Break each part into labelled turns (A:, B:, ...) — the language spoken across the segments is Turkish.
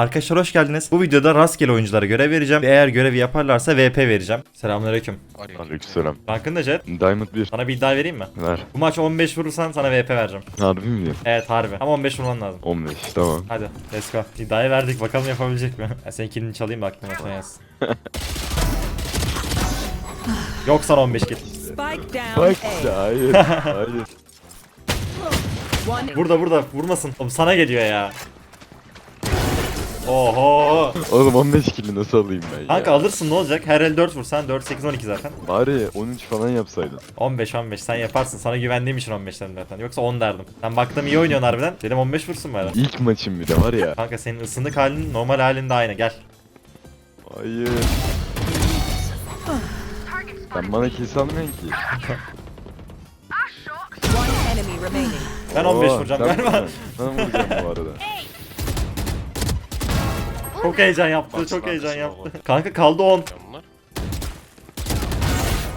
A: Arkadaşlar hoş geldiniz. Bu videoda rastgele oyunculara görev vereceğim. Ve eğer görevi yaparlarsa VP vereceğim. Selamünaleyküm.
B: Aleykümselam.
A: Rankın da Jet.
B: Diamond 1.
A: Sana bir iddia vereyim mi?
B: Ver.
A: Bu maç 15 vurursan sana VP vereceğim.
B: Harbi mi diyorsun?
A: Evet harbi. Ama 15 vurman lazım.
B: 15 tamam.
A: Hadi let's go. İddiayı verdik bakalım yapabilecek mi? Ben senin kilini çalayım da aklıma sen yazsın. Yok sana 15 kill.
C: Spike down
B: Bak hayır. hayır.
A: Burada burada vurmasın. Oğlum sana geliyor ya. Oho.
B: Oğlum 15 kill'i nasıl alayım ben ya?
A: Kanka alırsın ne olacak? Her el 4 vursan 4 8 12 zaten.
B: Bari 13 falan yapsaydın.
A: 15 15 sen yaparsın. Sana güvendiğim için 15 dedim zaten. Yoksa 10 derdim. Ben baktım iyi oynuyorsun harbiden. Dedim 15 vursun bari.
B: İlk maçım bir de var ya.
A: Kanka senin ısınık halin normal halinde aynı. Gel.
B: Hayır. Sen bana kill salmıyorsun ki.
C: one enemy remaining.
A: Ben 15
B: Oo,
A: vuracağım
B: sen
A: galiba.
B: Ben vuracağım bu arada.
A: Çok heyecan yaptı. Çok heyecan yaptı. Kanka kaldı 10.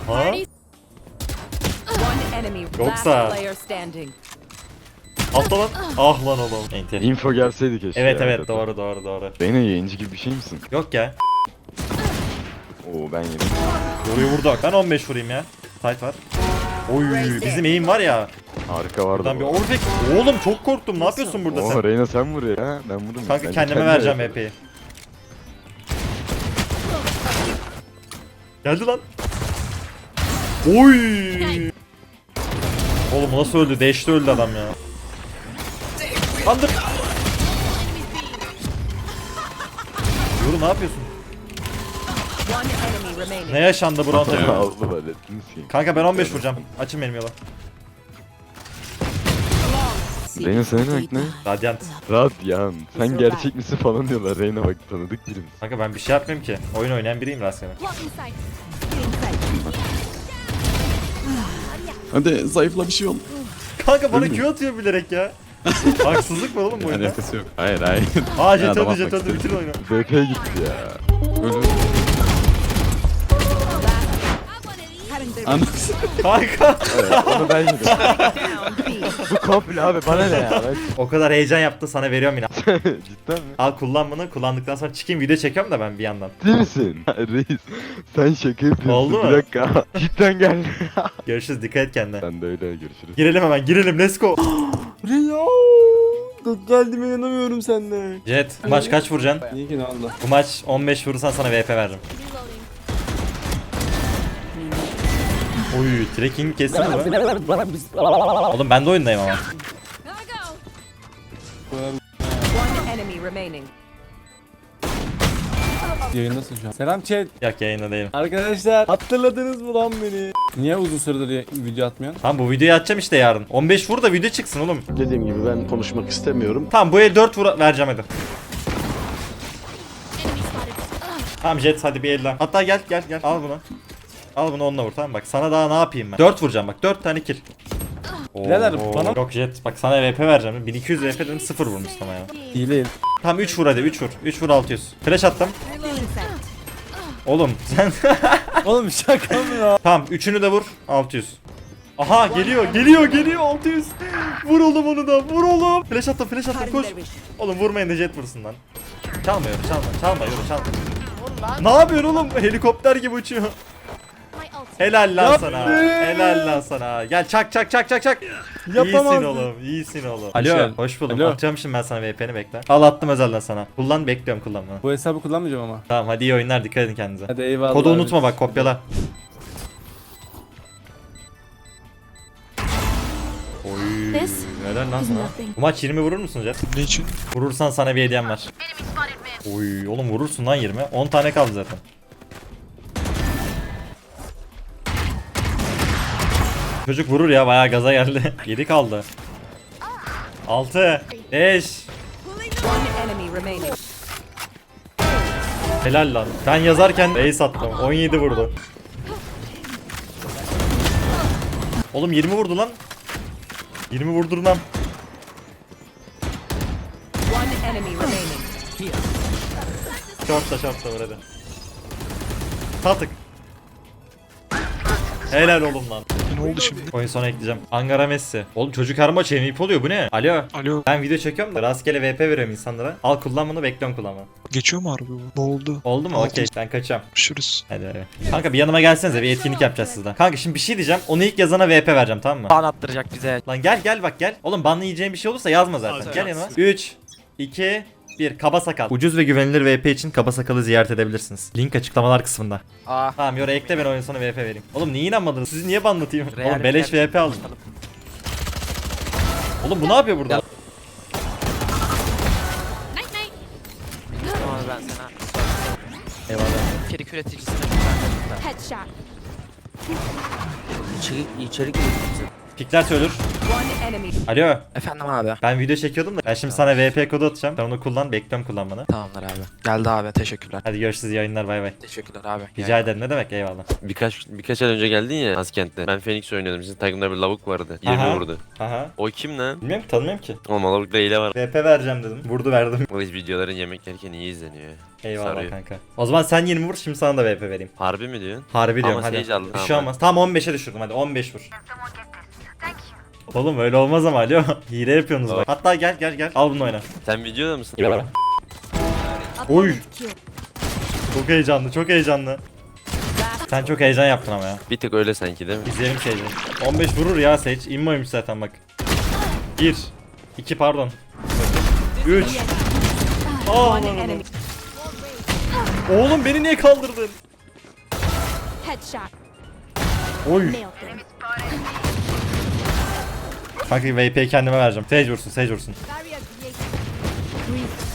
A: Ha?
C: One enemy.
A: Yoksa-
C: Last player standing.
A: Atla lan. Ah lan oğlum. Enter.
B: Info gelseydi keşke.
A: Evet
B: ya,
A: evet
B: zaten.
A: doğru doğru doğru.
B: Beyne yayıncı gibi bir şey misin?
A: Yok ya.
B: Oo ben yedim.
A: Doğruyu vurdu. Ben 15 vurayım ya. Tight var. Oy bizim eğim var ya.
B: Harika vardı
A: Buradan bir overpick. Oğlum çok korktum. Ne yapıyorsun burada
B: Oo
A: sen?
B: Reyna sen vur ya. Ben vururum.
A: Kanka
B: Ben
A: kendime vereceğim
B: yaparım.
A: Geldi lan. Oy. Oğlum nasıl öldü? Deşte öldü adam ya. Kandır. Yoru ne yapıyorsun? Ne yaşandı bu
B: ettiniz ki.
A: Kanka ben 15 vuracağım. Açın benim yola.
B: Reyna senin renk ne?
A: Radyant.
B: Radyan. Sen gerçek misin falan diyorlar. Reyna bak tanıdık birimiz.
A: Kanka ben bir şey yapmıyorum ki. Oyun oynayan biriyim rastgele.
D: Hadi zayıfla bir şey ol.
A: Kanka bana Q atıyor bilerek ya. Haksızlık mı oğlum bu oyunda?
D: Alakası yok. Hayır hayır.
A: Aa jet öldü jet öldü bitir oyunu.
B: BP gitti ya.
A: Kanka.
B: Evet, onu ben yedim. Bu komple abi bana ne ya? Ben...
A: o kadar heyecan yaptı sana veriyorum yine.
B: Cidden mi?
A: Al kullan bunu. Kullandıktan sonra çıkayım video çekiyorum da ben bir yandan.
B: Ciddi misin? Reis sen şaka yapıyorsun.
A: Oldu mu?
B: Bir dakika. Cidden geldi.
A: Görüşürüz dikkat et kendine.
B: ben de öyle görüşürüz.
A: Girelim hemen girelim let's go.
D: Rio. Geldim inanamıyorum sende.
A: Jet maç kaç vuracaksın?
D: İyi ki ne oldu?
A: Bu maç 15 vurursan sana VP veririm. Oy trekking kestin mi? Oğlum ben de oyundayım ama.
C: Enemy remaining.
D: Yayındasın şu an. Selam chat.
A: Yok yayında değilim.
D: Arkadaşlar hatırladınız mı lan beni? Niye uzun süredir ya- video atmıyorsun?
A: Tamam bu videoyu atacağım işte yarın. 15 vur da video çıksın oğlum.
E: Dediğim gibi ben konuşmak istemiyorum.
A: Tamam bu el 4 vur vereceğim hadi. Tamam Jet hadi bir elden. Hatta gel gel gel al bunu. Al bunu onunla vur tamam bak sana daha ne yapayım ben. 4 vuracağım bak 4 tane kill.
D: Birader,
A: Oo.
D: bana-
A: Yok Jet bak sana VP vereceğim. 1200 VP dedim 0 vurmuş sana ya.
D: İyi değil.
A: Tamam 3 vur hadi 3 vur. 3 vur 600. Flash attım. Oğlum sen
D: Oğlum şaka mı ya?
A: Tamam 3'ünü de vur 600. Aha geliyor geliyor geliyor 600. Vur oğlum onu da vur oğlum. Flash attım flash attım koş. Oğlum vurmayın da jet vursun lan. Çalma yürü çalma çalma yürü çalma. Ne yapıyorsun oğlum? Helikopter gibi uçuyor. Helal lan sana. Helal lan sana. Gel çak çak çak çak çak. İyisin
D: Yapamazdım.
A: oğlum. iyisin oğlum. Alo.
D: geldin.
A: Hoş buldum.
D: Alo.
A: Atacağım şimdi ben sana VPN'i bekle. Al attım özelden sana. Kullan bekliyorum kullanmanı.
D: Bu hesabı kullanmayacağım ama.
A: Tamam hadi iyi oyunlar dikkat edin kendinize.
D: Hadi eyvallah.
A: Kodu
D: abi.
A: unutma bak kopyala. Oy. Helal lan sana. Bu maç 20 vurur musun Jet?
D: Ne için?
A: Vurursan sana bir hediyem var. Oy oğlum vurursun lan 20. 10 tane kaldı zaten. Çocuk vurur ya bayağı gaza geldi. 7 kaldı. 6 5
C: One enemy remaining.
A: Helal lan. Ben yazarken ace attım. 17 vurdu. Oğlum 20 vurdu lan. 20 vurdurmam. Short da short da vur hadi. Helal oğlum lan.
F: Ne oldu şimdi?
A: Oyun sonu ekleyeceğim. Angara Messi. Oğlum çocuk her maç MVP oluyor bu ne? Alo.
F: Alo.
A: Ben video çekiyorum da rastgele VP veriyorum insanlara. Al kullan bunu bekliyorum kullanma.
F: Geçiyor mu harbi bu? Ne oldu?
A: Oldu mu? Okey ben kaçıyorum.
F: Görüşürüz.
A: Hadi hadi. Kanka bir yanıma gelsenize bir etkinlik yapacağız sizden. Kanka şimdi bir şey diyeceğim. Onu ilk yazana VP vereceğim tamam mı?
G: Ban attıracak bize.
A: Lan gel gel bak gel. Oğlum banlı yiyeceğin bir şey olursa yazma zaten. Gel yanıma. 3 2 1 Kaba sakal. Ucuz ve güvenilir VP için kaba sakalı ziyaret edebilirsiniz. Link açıklamalar kısmında.
G: Aa.
A: Tamam yora ekle ben oyun sonu VP vereyim. Oğlum niye inanmadınız? Sizi niye banlatayım?
G: Real
A: Oğlum beleş
G: Real-
A: VP aldım. Oğlum bu ne yapıyor burada?
G: Ama ben sana Eyvallah. İçerik üreticisine ben
H: Headshot.
G: İçerik, içerik
A: Pikler
C: enemy.
A: Alo.
G: Efendim abi.
A: Ben video çekiyordum da ben şimdi sana VP kodu atacağım. Sen onu kullan, bekliyorum kullanmanı.
G: Tamamdır abi. Geldi abi teşekkürler.
A: Hadi görüşürüz yayınlar bay bay.
G: Teşekkürler abi.
A: Rica ederim ne demek eyvallah.
B: Birkaç birkaç ay önce geldin ya Askent'te. Ben Phoenix oynuyordum. Sizin takımda bir lavuk vardı. 20
A: Aha.
B: vurdu.
A: Aha.
B: O kim lan?
A: Bilmiyorum ki tanımıyorum ki.
B: Oğlum o lavukta hile var.
A: VP vereceğim dedim. Vurdu verdim.
B: O videoların yemek yerken iyi izleniyor.
A: Eyvallah
B: Sarıyor.
A: kanka. O zaman sen 20 vur şimdi sana da VP vereyim.
B: Harbi mi diyorsun?
A: Harbi diyorum
B: Ama
A: hadi.
B: Aldım,
A: Bir şey olmaz. Tamam 15'e düşürdüm hadi 15 vur. Oğlum öyle olmaz ama alo. Hile yapıyorsunuz bak. Hatta gel gel gel. Al bunu oyna.
B: Sen videoda mısın?
A: Oy. Çok heyecanlı çok heyecanlı. Sen çok heyecan yaptın ama ya.
B: Bir tık öyle sanki değil mi?
A: İzleyelim Sage'i. 15 vurur ya Sage. İmmoymuş zaten bak. 1 2 pardon. 3 Aa,
C: One
A: lan, lan.
C: enemy.
A: Oğlum beni niye kaldırdın?
H: Headshot.
A: Oy. Kanka VP'yi kendime vereceğim. Sage vursun, Sage vursun.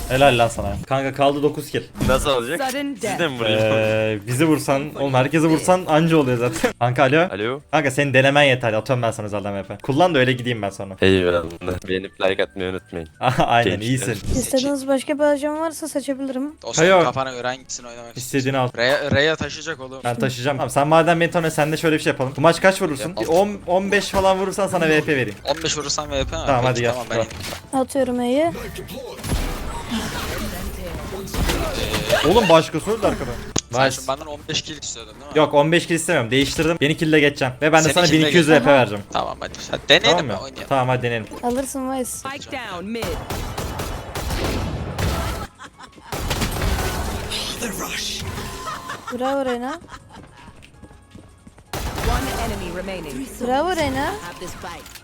A: Helal lan sana. Kanka kaldı 9 kill.
B: Nasıl olacak? Siz de mi vuruyorsunuz?
A: Ee, bizi vursan, oğlum herkesi vursan anca oluyor zaten. Kanka alo.
B: Alo?
A: Kanka senin denemen yeter. Atıyorum ben sana özelden VP. Kullan da öyle gideyim ben sonra.
B: Eyvallah. Beğenip like atmayı unutmayın.
A: Aynen
B: Gençler.
A: iyisin.
I: İstediğiniz başka bir ajan varsa seçebilirim.
A: Hayo.
J: senin kafana göre hangisini oynamak?
A: İstediğini al.
J: R'ye R'ye taşıyacak oğlum.
A: Ben taşıyacağım. Tamam sen madem beni tanıyorsun sen de şöyle bir şey yapalım. Bu maç kaç vurursun?
J: Yap.
A: Bir 10 15 falan vurursan sana VP vereyim.
J: 15 vurursan VP mi?
A: Tamam, hadi gel.
J: Tamam ben
A: Tamam.
I: Atıyorum E'yi.
A: Oğlum başkası öldü arkada.
J: Sen
A: Nice.
J: şimdi benden 15 kill istiyordun değil mi?
A: Yok 15 kill istemiyorum. Değiştirdim. Yeni kill'le geçeceğim. Ve ben de
J: Seni
A: sana
J: kill'le
A: 1200
J: geç.
A: VP vereceğim.
J: Tamam hadi. hadi deneyelim
A: Tamam
J: mi?
A: mı?
J: Oynayalım.
A: Tamam hadi deneyelim.
I: Alırsın Vice.
C: Spike down mid.
I: Bravo Reyna.
C: One enemy remaining.
I: Bravo Reyna.
H: Have this fight.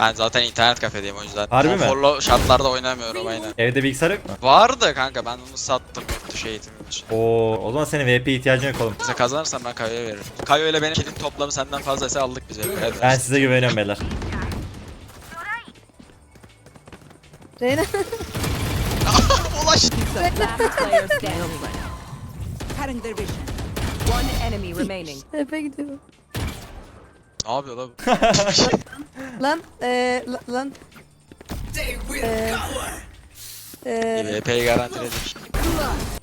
J: Ben zaten internet kafedeyim o yüzden.
A: Harbi mi?
J: Konforlu şartlarda oynamıyorum aynen.
A: Evde bilgisayar yok mu?
J: Vardı kanka ben onu sattım yurt dışı eğitimim için.
A: Oo, o zaman senin VP ihtiyacın yok oğlum.
J: Bize kazanırsan ben Kayo'ya veririm. Kayo ile benim kilin toplamı senden fazlaysa aldık biz VP'ye. Hadi.
A: Ben size güveniyorum beyler.
I: Reyna.
J: Ulaş.
C: Last player standing. Cutting their vision. One enemy remaining.
I: Tepe gidiyor.
J: Ne yapıyor lan?
I: Lan eee la- lan. Eee. Eee.
J: VP'yi garantiledik.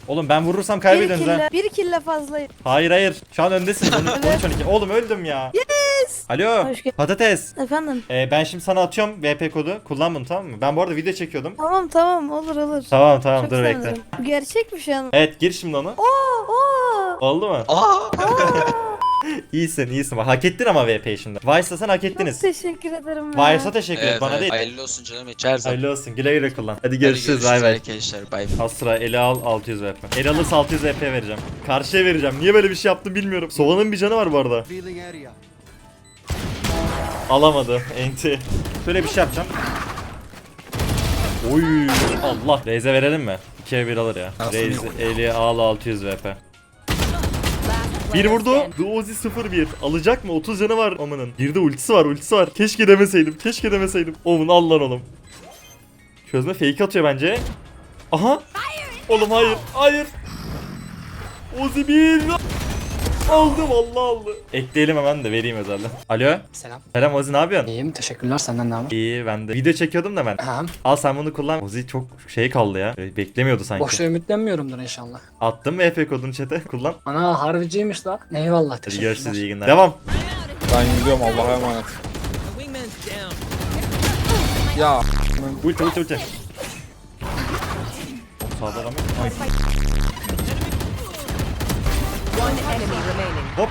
A: Oğlum ben vurursam
I: Bir
A: kaybediyorsunuz ha.
I: kille, bir kille fazla.
A: Hayır hayır. Şu an öndesin. 13 12. Oğlum öldüm ya. Yes. Alo.
I: Hoş.
A: Patates.
I: Efendim.
A: Ee, ben şimdi sana atıyorum VP kodu. Kullan bunu tamam mı? Ben bu arada video çekiyordum.
I: Tamam tamam olur olur.
A: Tamam tamam
I: Çok
A: dur bekle.
I: sevinirim. Gerçek mi şu an?
A: Evet gir şimdi onu.
I: Oo, oo.
A: Oldu mu?
J: Aa!
A: İyisin iyisin. Hak ettin ama VP'yi şimdi. Vice'la sen hak ettiniz.
I: Çok teşekkür ederim ya.
A: Vice'a teşekkür et
J: Evet,
A: bana
J: evet.
A: değil.
J: Hayırlı olsun canım içersen.
A: Hayırlı olsun. Güle güle kullan. Hadi
J: Hadi
A: görüşürüz. Bay bay.
J: arkadaşlar. Bay
A: Astra eli al 600 VP. El alırsa 600 VP vereceğim. Karşıya vereceğim. Niye böyle bir şey yaptım bilmiyorum. Sovanın bir canı var bu arada. Alamadı. Enti. Şöyle bir şey yapacağım. Oy Allah. Reyze verelim mi? 2'ye 1 alır ya. Reyze eli al 600 VP. Bir vurdu. Uzi 01. Alacak mı? 30 canı var Omen'ın. Bir de ultisi var ultisi var. Keşke demeseydim. Keşke demeseydim. Omen al lan oğlum. Çözme fake atıyor bence. Aha. Oğlum hayır. Hayır. Uzi 1. Aldım Allah aldı. Ekleyelim hemen de vereyim özelden. Alo.
G: Selam.
A: Selam Ozi ne yapıyorsun?
G: İyiyim teşekkürler senden ne haber?
A: İyi ben de. Video çekiyordum da ben.
G: Ha,
A: Al sen bunu kullan. Ozi çok şey kaldı ya. Beklemiyordu sanki.
G: boşta ümitlenmiyorumdur inşallah.
A: Attım mı EP kodunu chat'e? Kullan.
G: Ana harbiciymiş la. Eyvallah
A: Hadi
G: teşekkürler.
A: görüşürüz iyi günler. Devam.
D: Ben gidiyorum Allah'a emanet. Ya
A: Ulti ulti ulti. Sağda adam Hop.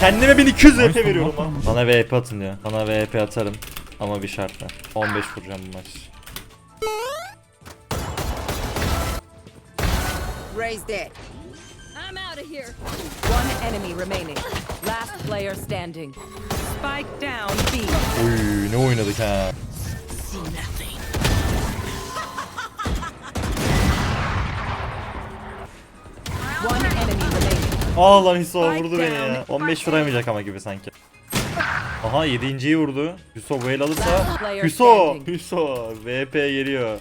A: Kendime 1200 VP veriyorum lan. Sana VP atın ya. Sana VP atarım. Ama bir şartla. 15 vuracağım bu maç.
C: Raised it.
H: I'm out of here.
C: One enemy remaining. Last player standing. Spike down B.
A: Oy ne oynadık ha. Aa lan Hüso vurdu beni ya. 15 vuramayacak ama gibi sanki. Aha 7.yi vurdu. Hüso bu el alırsa. Hüso. Hüso. VP geliyor.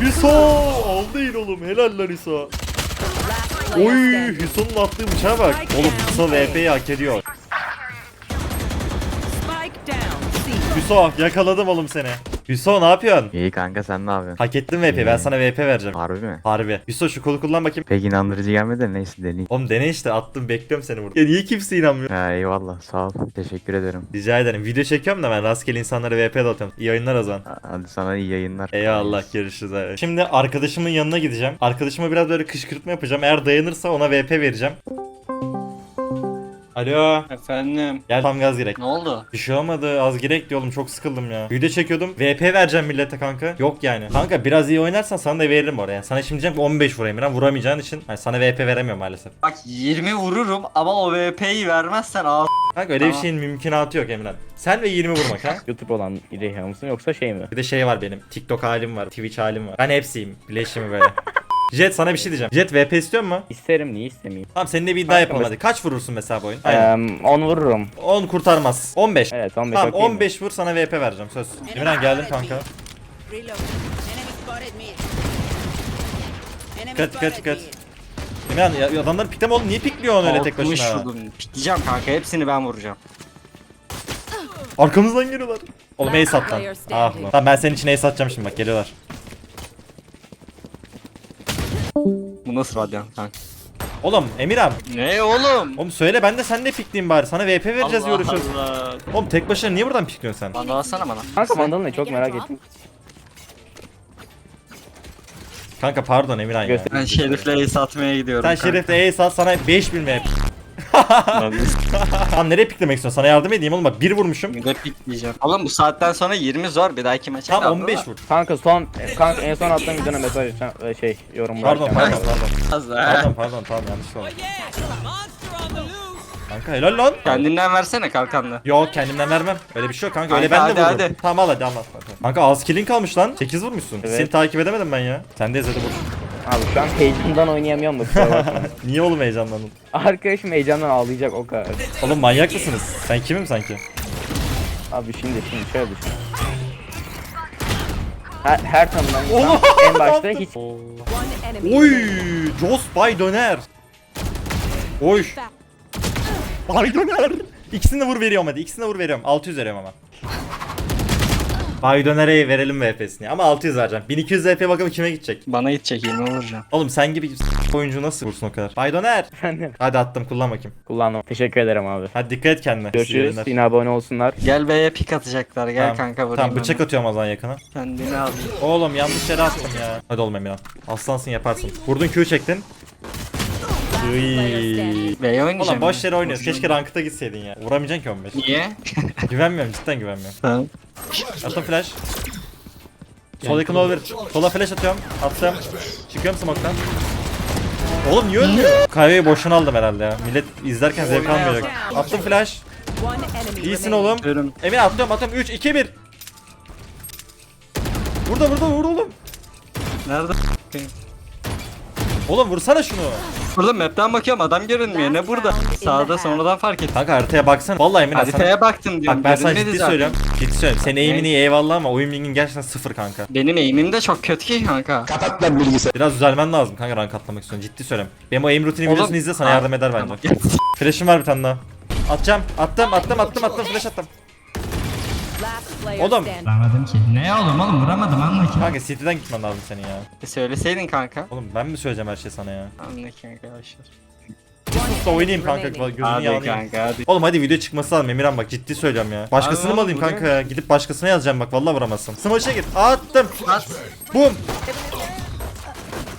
A: Hüso. Aldı il oğlum. Helal lan Hüso. Oy. Hüso'nun attığı bıçağa bak. Oğlum Hüso VP'yi hak ediyor. Hüso yakaladım oğlum seni. Hüso ne yapıyorsun?
K: İyi kanka sen ne yapıyorsun?
A: Hak ettin VP. Ben sana VP vereceğim.
K: Harbi mi?
A: Harbi. Hüso şu kolu kullan bakayım.
K: Pek inandırıcı gelmedi de neyse deneyeyim.
A: Oğlum dene işte attım bekliyorum seni burada. Ya niye kimse inanmıyor?
K: Ha eyvallah sağ ol. Teşekkür ederim.
A: Rica ederim. Video çekiyorum da ben rastgele insanlara VP dağıtıyorum. İyi oyunlar o zaman.
K: Ha- Hadi sana iyi yayınlar.
A: Eyvallah görüşürüz abi. Şimdi arkadaşımın yanına gideceğim. Arkadaşıma biraz böyle kışkırtma yapacağım. Eğer dayanırsa ona VP vereceğim. Alo.
D: Efendim.
A: Gel tam gaz gerek.
D: Ne oldu?
A: Bir şey olmadı. Az gerek diyorum. Çok sıkıldım ya. Video çekiyordum. VP vereceğim millete kanka. Yok yani. Kanka biraz iyi oynarsan sana da veririm oraya. Sana şimdi diyeceğim ki 15 vurayım. Ben vuramayacağın için. Yani sana VP veremiyorum maalesef.
D: Bak 20 vururum ama o VP'yi vermezsen ağzı.
A: Kanka öyle bir
D: Tamam.
A: şeyin mümkünatı yok Emran. Sen ve 20 vurmak ha.
K: YouTube olan İleyha mısın yoksa şey mi?
A: Bir de şey var benim. TikTok halim var. Twitch halim var. Ben hepsiyim. Bileşimi böyle. Jet sana bir şey diyeceğim. Jet VP istiyor mu?
K: İsterim niye istemeyeyim?
A: Tamam seninle bir iddia yapalım hadi. Kaç vurursun mesela bu oyun? Aynen.
K: 10 vururum.
A: 10 kurtarmaz. 15.
K: Evet 15
A: Tamam 15 vur sana VP vereceğim söz. Emirhan geldim kanka.
H: Reload. Enemy spotted me. Enemy
A: Dikkat dikkat
H: spotted
A: dikkat.
H: me.
A: Emirhan ya, adamlar pikleme oğlum niye pikliyorsun öyle tek başına?
D: Pikleyeceğim kanka hepsini ben vuracağım.
A: Arkamızdan geliyorlar. Oğlum ace at lan. Ah lan. Tamam ben senin için ace atacağım şimdi bak geliyorlar.
D: Nasıl radyant kanka?
A: Oğlum Emirhan.
D: Ne oğlum?
A: Oğlum söyle ben de sen de pikleyeyim bari. Sana VP vereceğiz
D: Allah
A: yoruşuz.
D: Allah.
A: Oğlum tek başına niye buradan pikliyorsun sen?
D: Bana alsana bana.
K: Kanka Vandal'ı ne çok merak ettim.
A: Kanka pardon Emirhan ya.
D: Ben Şerif'le ace atmaya gidiyorum
A: Sen
D: kanka.
A: Şerif'le ace at sana 5000 VP. Tamam nereye piklemek istiyorsun? Sana yardım edeyim oğlum bak bir vurmuşum.
D: Bir de pikleyeceğim. Oğlum bu saatten sonra 20 zor bir dahaki maça
A: Tam
D: kaldı
A: 15
D: da.
A: vur.
K: Kanka son kanka en son attığım videona mesaj şey yorum
A: Pardon pardon pardon.
D: Az.
A: Pardon pardon tamam yanlış oldu. Kanka helal lan.
D: Kendinden versene kalkanla.
A: Yok kendimden vermem. Öyle bir şey yok kanka. Öyle ben de
D: hadi,
A: vururum.
D: hadi.
A: Tamam al hadi anlat. Kanka. kanka az killin kalmış lan. 8 vurmuşsun.
K: Evet.
A: Seni takip edemedim ben ya. Sen de izledi vur.
K: Abi şu an heyecandan oynayamıyorum da kusura bakma.
A: Niye oğlum heyecanlandın?
K: Arkadaşım heyecandan ağlayacak o kadar.
A: Oğlum manyak mısınız? Sen kimim sanki?
K: Abi şimdi şimdi şöyle düşün. Her, her tanıdan
A: Oğlum,
K: en başta hiç
A: Oy!
C: remaining.
A: Jos Bay Döner. Oy! Bay Döner. İkisini de vur veriyorum hadi. İkisini de vur veriyorum. 600 veriyorum ama. Bay Döner'e verelim VP'sini ama 600 vereceğim. 1200 VP bakalım kime gidecek.
D: Bana gidecek 20 vuracağım.
A: Oğlum sen gibi oyuncu nasıl vursun o kadar? Bay Döner.
K: efendim
A: Hadi attım kullan bakayım.
K: kullanmam. Teşekkür ederim abi.
A: Hadi dikkat et kendine.
K: Görüşürüz. Yine abone olsunlar.
D: Gel B'ye pik atacaklar gel
A: Tamam.
D: kanka vurayım.
A: Tamam bıçak atıyorum o zaman yakına.
D: Kendini al.
A: Oğlum yanlış yere attım ya. Hadi oğlum Emirhan. Aslansın yaparsın. Vurdun Q çektin.
D: B'ye oynayacağım.
A: Oğlum boş yere oynuyoruz. Keşke rankta gitseydin ya. Vuramayacaksın ki 15.
D: Niye?
A: güvenmiyorum cidden güvenmiyorum.
D: Tamam.
A: Attım flash. Sol yakın olur. Sola flash atıyorum. Attım. Çıkıyorum smoke'tan. Oğlum niye ölmüyor? Kahveyi boşuna aldım herhalde ya. Millet izlerken zevk almayacak. Attım flash. İyisin oğlum. Emin atlıyorum atıyorum 3 2 1. Burada burada vur oğlum.
D: Nerede?
A: Oğlum vursana şunu.
D: Burada map'ten bakıyorum adam görünmüyor. Ne burada? Sağda sonradan fark ettim.
A: Kanka haritaya baksana. Vallahi Emin sana...
D: Haritaya baktım diyorum.
A: Bak ben sana ciddi
D: zaten.
A: söylüyorum. Ciddi söylüyorum. Senin aim'in iyi eyvallah ama oyun bilgin gerçekten sıfır kanka.
D: Benim aim'im de çok kötü ki kanka.
A: Biraz düzelmen lazım kanka rank atlamak istiyorsun. Ciddi söylüyorum. Benim o aim rutini videosunu izle sana yardım eder bence. Flash'ım var bir tane daha. Atacağım. Attım attım attım attım flash attım. Oğlum.
D: Vuramadım ki. Ne oğlum oğlum vuramadım anla ki.
A: Kanka City'den gitmen lazım senin ya.
D: E söyleseydin kanka.
A: Oğlum ben mi söyleyeceğim her şey sana ya?
D: Anla ki arkadaşlar.
A: Sus da oynayayım kanka gözünü
D: Hadi
A: yağlayayım.
D: kanka hadi.
A: Oğlum hadi video çıkması lazım Emirhan bak ciddi söylüyorum ya. Başkasını
D: Abi
A: mı alayım kanka ya? Gidip başkasına yazacağım bak vallahi vuramazsın. Smaç'a gir. Attım.
D: At.
A: Bum.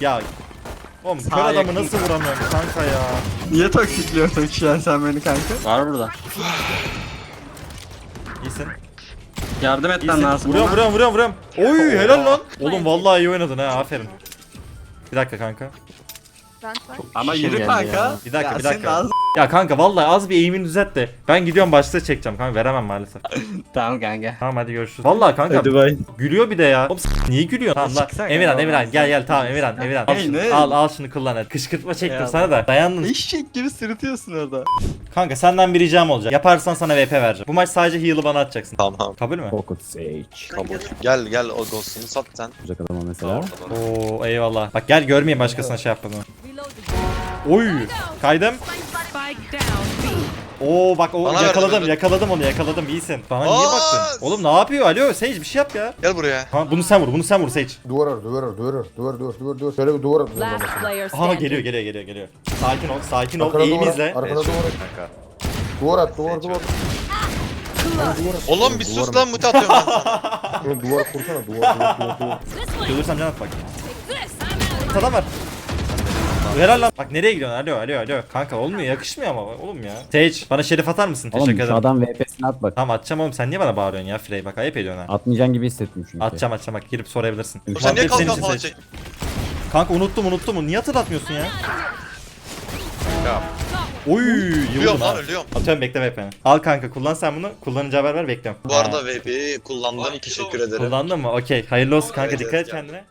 A: Ya. Oğlum kör adamı nasıl vuramıyorum kanka ya.
D: Niye toksikliyorsun şu an sen beni kanka?
E: Var burada.
A: İyisin.
D: Yardım etmen
A: İyisin.
D: lazım.
A: Vuruyorum vuruyorum vuruyorum vuruyorum. Oy helal lan. Oğlum vallahi iyi oynadın ha aferin. Bir dakika kanka.
D: Ama
E: Şişim
D: yürü
E: geldi
D: kanka.
E: ya.
A: Bir dakika
D: Ya
A: bir
D: senin
A: dakika.
D: ağzın-
A: Ya kanka vallahi az bir eğimini düzelt de. Ben gidiyorum başlığı çekeceğim kanka veremem maalesef.
D: Tamam kanka.
A: Tamam hadi görüşürüz. Vallahi kanka
D: bay.
A: gülüyor bir de ya. Oğlum s- niye gülüyorsun? Tamam lan.
D: Çıksana
A: Emirhan Emirhan gel gel tamam Emirhan Emirhan. Al
D: Hey,
A: şunu,
D: ne?
A: al, al şunu kullan hadi. Kışkırtma çektim
D: Ya.
A: sana da. Dayandın.
D: Eşek gibi sırıtıyorsun orada.
A: Kanka senden bir ricam olacak. Yaparsan sana VP vereceğim. Bu maç sadece heal'ı bana atacaksın.
L: Tamam.
A: Kabul mü?
E: Pocket Sage.
L: Kabul. Gel gel o ghost'unu sat sen.
E: Olacak adama mesela.
A: Oo eyvallah. Bak gel görmeyeyim başkasına şey yapmadığını. Oy kaydım. Oo bak o
L: Bana
A: yakaladım
L: ver.
A: yakaladım onu yakaladım iyisin. Bana niye
L: Aa!
A: baktın? Oğlum ne yapıyor? Alo Sage bir şey yap ya.
L: Gel buraya.
A: Ha, bunu sen vur bunu sen vur Sage.
I: Duvar ar, duvar ar, duvar ar, duvar duvar duvar duvar. Şöyle bir duvar at.
C: Last player
A: Aha
C: standing.
A: geliyor geliyor geliyor geliyor. Sakin ol sakin ol
I: Arkana
A: eğim
I: duvar at,
A: izle.
I: arkana duvar at. Duvar at, duvar duvar.
L: Oğlum bir sus lan muti atıyorum ben sana.
I: Oğlum duvar kursana, duvar duvar duvar duvar.
A: Ölürsem can at bak. Adam var. Helal lan. Bak nereye gidiyorsun? Alo alo alo. Kanka olmuyor yakışmıyor ama oğlum ya. Sage bana şerif atar mısın? Teşekkür
E: Oğlum şu
A: ederim.
E: adam VP'sini at bak.
A: Tamam atacağım oğlum sen niye bana bağırıyorsun ya Frey bak ayıp ediyorsun ha.
E: Atmayacağın gibi hissettim çünkü.
A: Atacağım atacağım bak girip sorabilirsin.
L: Oğlum sen niye
A: senin
L: kalkan
A: için
L: falan
A: Sage.
L: çek?
A: Kanka unuttum unuttum. Niye hatırlatmıyorsun ya?
L: Ya.
A: Oy
L: Ölüyorum
A: yıldım
L: lan
A: ha.
L: ölüyorum.
A: Atıyorum bekle VP'ni. Al kanka kullan sen bunu. Kullanınca haber ver bekliyorum.
L: Bu arada VP'yi kullandığım teşekkür ederim.
A: Kullandın mı? Okey. Hayırlı olsun kanka
L: Evet,
A: dikkat
L: evet,
A: et
L: ya.
A: kendine.